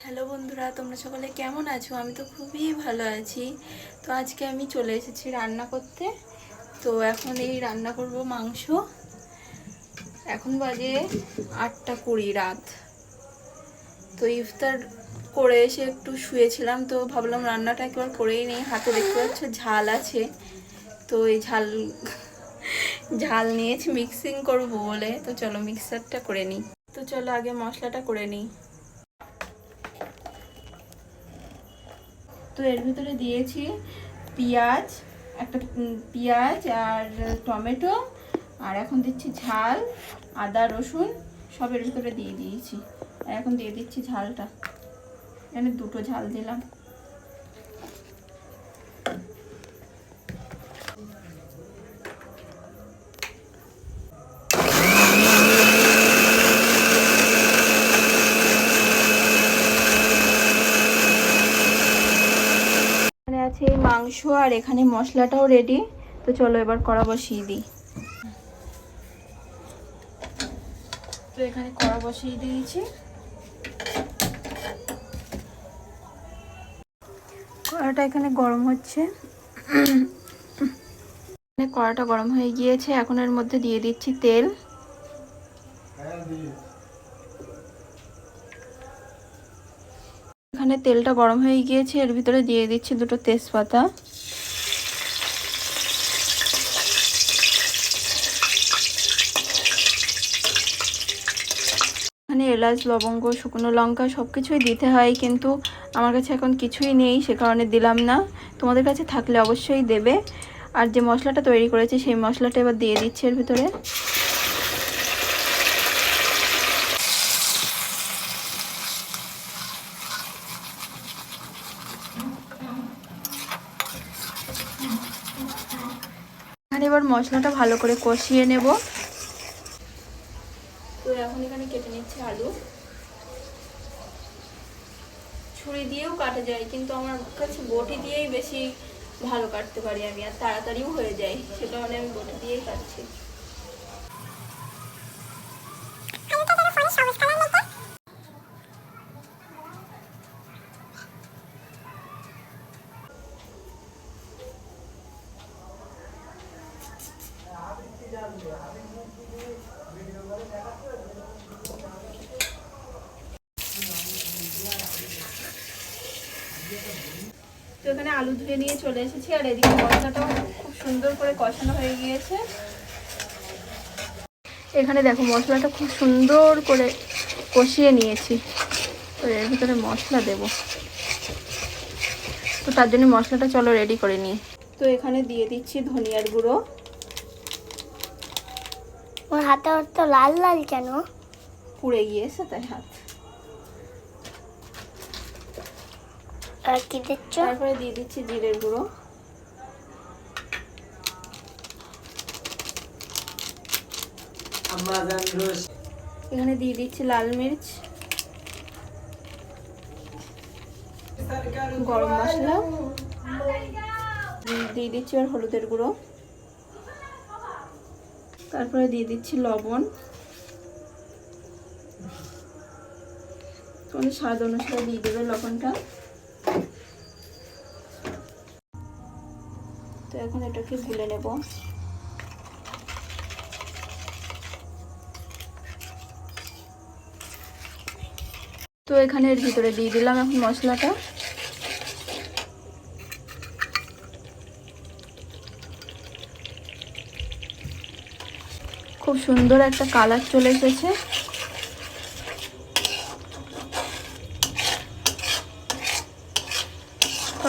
Hello বন্ধুরা, তোমরা সকলে কেমন আছো? আমি তো খুবই ভালো আছি। তো আজকে আমি চলে এসেছি রান্না করতে। তো এখন এই রান্না করব মাংস। এখন বাজে আটটা কুড়ি রাত। তো ইফতার করে এসে একটু শুয়েছিলাম, তো ভাবলাম রান্নাটা একবার করেই নেই। হাতে দেখতে পাচ্ছ ঝাল আছে। তো এই ঝাল ঝাল নিয়েছি মিক্সিং করব বলে। তো চলো মিক্সারটা করে নিই। তো চলো আগে মশলাটা করে নিই। তো এর ভিতরে দিয়েছি পেঁয়াজ, একটা পেঁয়াজ আর টমেটো, আর এখন দিচ্ছি ঝাল, আদা, রসুন, সব এর ভিতরে দিয়ে দিয়েছি। আর এখন দিয়ে দিচ্ছি ঝালটা। এখানে দুটো ঝাল দিলাম এখানে আছে এই মাংস আর এখানে মশলাটাও রেডি তো চলো এবার কড়া বসিয়ে দিই। তো এখানে কড়া বসিয়ে দিয়েছি। কড়াটা এখানে গরম হচ্ছে। কড়াটা গরম হয়ে গিয়েছে। এখন এর মধ্যে দিয়ে দিচ্ছি তেল। এখানে তেলটা গরম হয়ে গিয়েছে, এর ভিতরে দিয়ে দিচ্ছি দুটো তেজপাতা। এখানে এলাচ, লবঙ্গ, শুকনো লঙ্কা সব কিছুই দিতে হয়, কিন্তু আমার কাছে এখন কিছুই নেই, সে কারণে দিলাম না। তোমাদের কাছে থাকলে অবশ্যই দেবে। আর যে মশলাটা তৈরি করেছি, সেই মশলাটা এবার দিয়ে দিচ্ছি এর ভিতরে। এবার মশলাটা ভালো করে কষিয়ে নেব। তো এখন এখানে কেটে নিচ্ছে আলু। ছুরি দিয়েও কাটা যায় কিন্তু আমার কাছে বটি দিয়েই বেশি ভালো কাটতে পারি আমি আর তাড়াতাড়িও হয়ে যায় সে কারণে আমি বটি দিয়েই কাটছি। তো এখানে আলু ধুয়ে নিয়ে চলে এসেছি আর এদিকে মশলাটাও খুব সুন্দর করে কষানো হয়ে গিয়েছে। এখানে দেখো মশলাটা খুব সুন্দর করে কষিয়ে নিয়েছি। তো এর ভিতরে মশলা দেব। তো তার জন্য মশলাটা চলো রেডি করে নিই। তো এখানে দিয়ে দিচ্ছি ধনিয়ার গুঁড়ো। ওর হাতে ওর তো লাল লাল কেন? পুড়ে গিয়েছে তাই হাত। আর কি দিচ্ছ? তারপরে দিয়ে দিচ্ছি জিরের গুঁড়ো। এখানে দিয়ে দিচ্ছি লাল মির্চ। গরম মশলা। দিয়ে দিচ্ছি আর হলুদের গুঁড়ো। তারপরে দিয়ে দিচ্ছি লবণ। তোমাদের স্বাদ অনুসারে দিয়ে দেবে লবণটা। এখন এটাকে গুলে নেব। তো এখানে এর ভিতরে দিয়ে দিলাম এখন মশলাটা। খুব সুন্দর একটা কালার চলে এসেছে।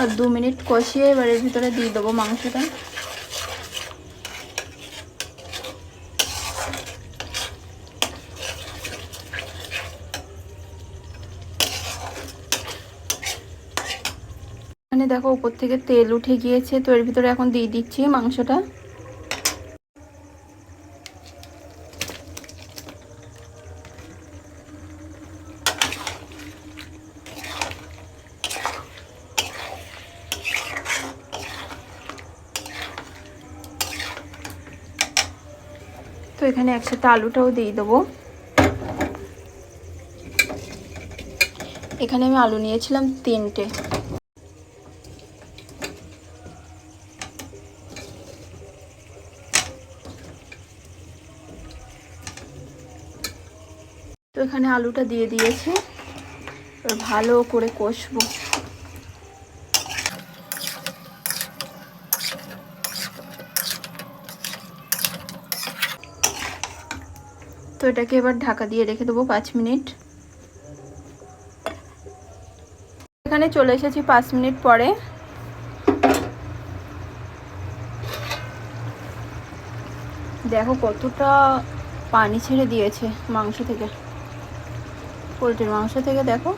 আর দু মিনিট কষিয়ে এবার এর ভিতরে দিয়ে দেবো মাংসটা। দেখো উপর থেকে তেল উঠে গিয়েছে, তো এর ভিতরে এখন দিয়ে দিচ্ছি মাংসটা। এখানে একসাথে আলুটাও দিয়ে দেবো। এখানে আমি আলু নিয়েছিলাম তিনটে। তো এখানে আলুটা দিয়ে দিয়েছি। ভালো করে কষবো। তো এটাকে এবার ঢাকা দিয়ে রেখে দেবো পাঁচ মিনিট। এখানে চলে এসেছি পাঁচ মিনিট পরে। দেখো কতটা পানি ছেড়ে দিয়েছে মাংস থেকে। পোলট্রির মাংস থেকে দেখো।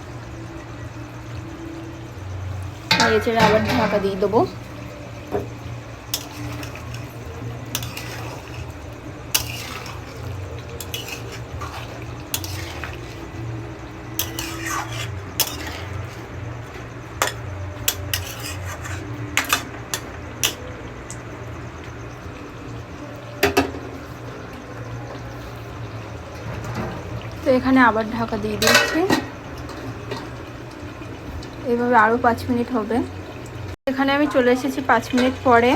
চেড়ে আবার ঢাকা দিয়ে দেবো। এখানে আবার ঢাকা দিয়ে দিচ্ছি। এভাবে আরও পাঁচ মিনিট হবে। এখানে আমি চলে এসেছি পাঁচ মিনিট পরে।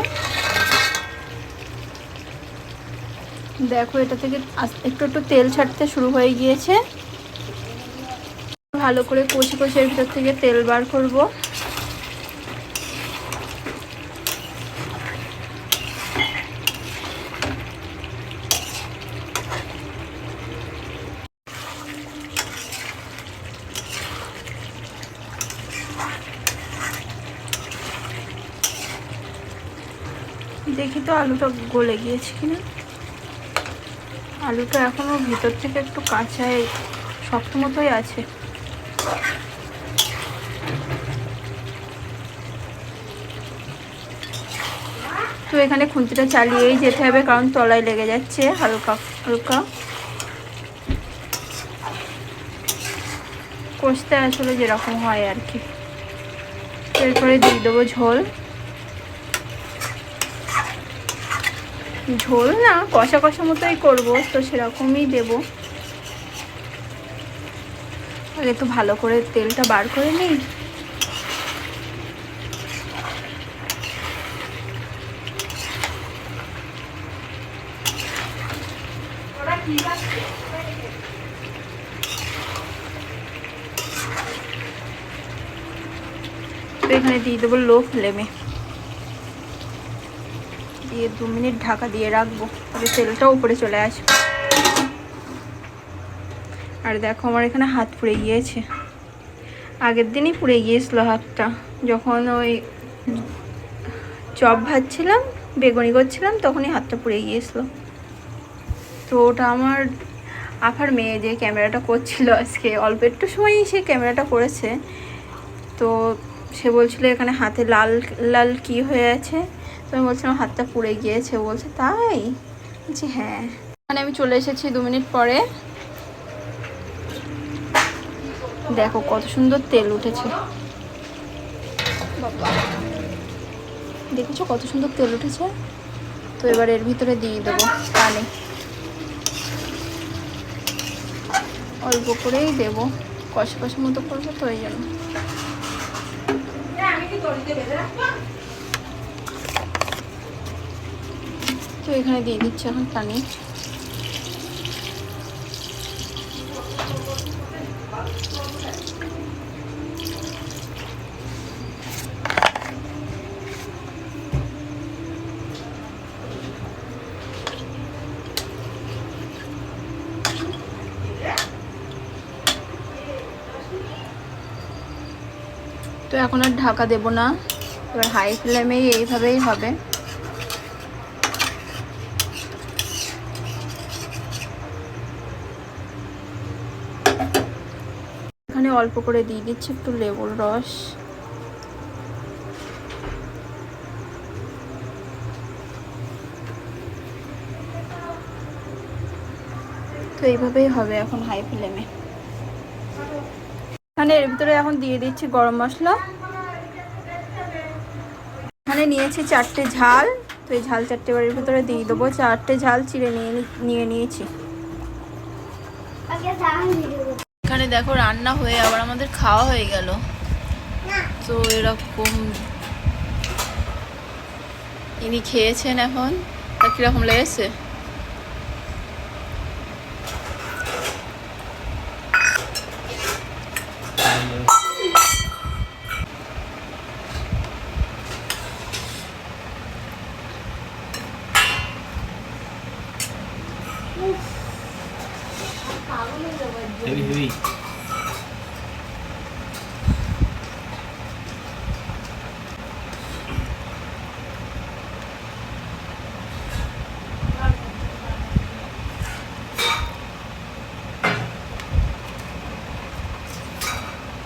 দেখো, এটা থেকে একটু একটু তেল ছাড়তে শুরু হয়ে গিয়েছে। ভালো করে কষে কষে এর ভিতর থেকে তেল বার করব। দেখি তো আলুটা গলে গিয়েছে কিনা। আলুটা এখনও ভিতর থেকে একটু কাঁচাই শক্ত মতোই আছে। তো এখানে খুন্তিটা চালিয়েই যেতে হবে, কারণ তলায় লেগে যাচ্ছে হালকা হালকা। কষতে আসলে যেরকম হয় আর কি। এরপরে দিয়ে দেবো ঝোল। ঝোল না, কষা কষা মতোই করব, তো সেরকমই দেব। আগে তো ভালো করে তেলটা বার করে নিই। এখানে দিয়ে দেবো লো ফ্লেমে দিয়ে দু মিনিট ঢাকা দিয়ে রাখব তবে তেলটা উপরে চলে আসবে। আর দেখো আমার এখানে হাত পুড়ে গিয়েছে। আগের দিনই পুড়ে গিয়েছিল হাতটা। যখন ওই চপ ভাজছিলাম, বেগুনি করছিলাম, তখনই হাতটা পুড়ে গিয়েছিল। তো ওটা আমার আফার মেয়ে যে ক্যামেরাটা করছিল আজকে, অল্প একটু সময়ই সে ক্যামেরাটা করেছে। তো সে বলছিল এখানে হাতে লাল লাল কি হয়ে আছে? তো আমি বলছিলাম হাতটা পুড়ে গিয়েছে বলছে, তাই? বলছি হ্যাঁ। এখানে আমি চলে এসেছি দু মিনিট পরে। দেখো কত সুন্দর তেল উঠেছে। দেখেছ কত সুন্দর তেল উঠেছে? তো এবার এর ভিতরে দিয়ে দেবো পানি। অল্প করেই দেবো। কষা কষা মতো করব তো এই জন্য। তো এখানে দিয়ে দিচ্ছি এখন পানি। তো এখন আর ঢাকা দেব না। এবার হাই ফ্লেমেই এইভাবেই হবে। এখানে অল্প করে দিয়ে দিচ্ছি একটু লেবুর রস। তো এইভাবেই হবে এখন হাই ফ্লেমে। এখানে এর ভিতরে এখন দিয়ে দিচ্ছি গরম মশলা। এখানে নিয়েছি চারটে ঝাল। তো এই ঝাল চারটে বাড়ির ভিতরে দিয়ে দেবো। চারটে ঝাল চিড়ে নিয়ে নিয়ে নিয়েছি। এখানে দেখো রান্না হয়ে আবার আমাদের খাওয়া হয়ে গেল। তো এরকম ইনি খেয়েছেন এখন। তা কীরকম লেগেছে? 对对对。